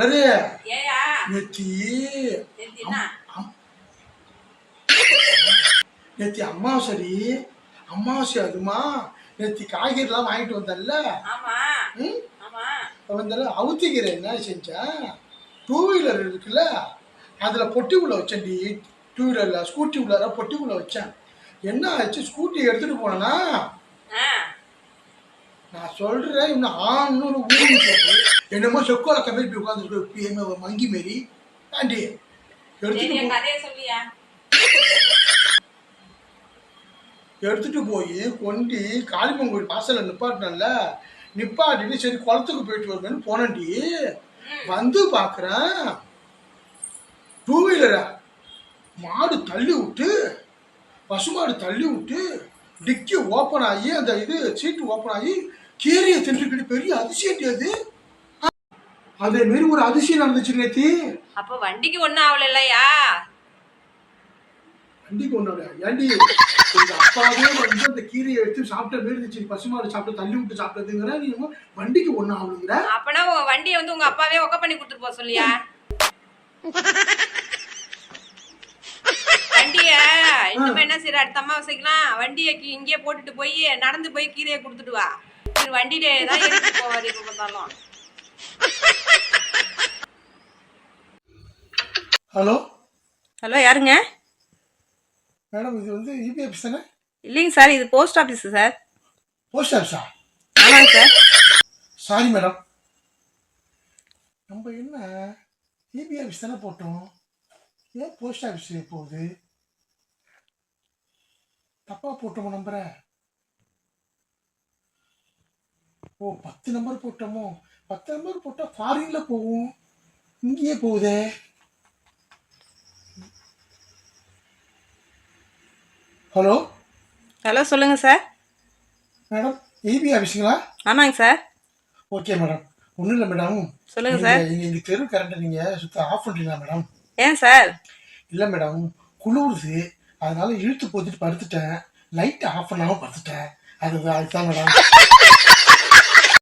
மலரே நேத்தி. நேத்தி அம்மாவாசரி. அம்மாவாசை அதுமா? நேத்தி காய்கறிலாம் வாங்கிட்டு ஆமா. வந்தால அவுத்திக்கிறேன் என்ன செஞ்சேன் டூ வீலர் இருக்குல்ல? அதில் பொட்டி உள்ள வச்சேன்டி. டூ வீலரில் ஸ்கூட்டி உள்ளார பொட்டி உள்ள வச்சேன். என்ன ஆச்சு? ஸ்கூட்டி எடுத்துகிட்டு போனேன்னா நான் சொல்கிறேன் இன்னும் ஊறி போகுது என்னமோ செக்கோல கம்பெனி போய் உட்காந்துருக்கு என்ன மங்கி மாரி. ஆண்டி எடுத்துட்டு போய் கொண்டு காளிமன் கோயில் வாசல்ல நிப்பாட்டினல நிப்பாட்டிட்டு சரி குளத்துக்கு போயிட்டு வருவேன்னு போனேன்டி. வந்து பார்க்குறேன் டூ வீலரை மாடு தள்ளி விட்டு பசுமாடு தள்ளி விட்டு டிக்கி ஓப்பன் ஆகி அந்த இது சீட்டு ஓப்பன் ஆகி கீரையை தின்றுக்கிட்டு பெரிய அதிசயம் அது? அதே மாரி ஒரு அதிசயம் நடந்துச்சு நேத்தி. அப்ப வண்டிக்கு ஒண்ணும் ஆகல இல்லையா வண்டிக்கு ஒண்ணு ஏண்டி எங்க அப்பாவே வந்து அந்த கீரையை எடுத்து சாப்பிட்ட மாரி இருந்துச்சு. பசுமாடு சாப்பிட்டு தள்ளி விட்டு சாப்பிட்டதுங்கிற நீ வண்டிக்கு ஒண்ணு ஆகணுங்கிற அப்பனா உன் வண்டியை வந்து உங்க அப்பாவே ஒக்க பண்ணி கொடுத்துட்டு போக சொல்லியா? வண்டிய இன்னும் என்ன செய்யற அடுத்த அமாவாசைக்கலாம் வண்டியை கி- இங்கேயே போட்டுட்டு போய் நடந்து போய் கீரையை கொடுத்துட்டு வா. இவர் வண்டியில தான் போவாரு இப்ப பார்த்தாலும் ஹலோ? ஹலோ யாருங்க? மேடம் இது வந்து இபி ஆஃபீஸ் தானே? இல்லைங்க சார் இது போஸ்ட் ஆஃபீஸ் சார். போஸ்ட் ஆஃபீஸா ஆமாங்க சார். Sorry madam. நம்ம என்ன இபி ஆஃபீஸ் தானே போட்டோம்? ஏன் போஸ்ட் ஆஃபீஸ் போகுது? தப்பா போட்டோமோ நம்பரை ஓ பத்து நம்பர் போட்டோமோ? பத்து நம்பர் போட்டால் ஃபாரின்ல போகும். இங்கேயே போகுதே. ஹலோ ஹலோ சொல்லுங்க சார் மேடம் இபி ஆஃபீஸுங்களா ஆமாங்க சார் ஓகே மேடம் ஒன்றும் இல்லை மேடம் சொல்லுங்க நீங்க- சார் நீங்க இங்க தெரு கரண்ட்டை நீங்க சுத்த ஆஃப் பண்றீங்களா மேடம் ஏன் சார் இல்ல மேடம் குளிருது. அதனால இழுத்து போத்திட்டு படுத்துட்டேன். லைட் ஆஃப் பண்ணாம படுத்துட்டேன். அது அதுதான் மேடம்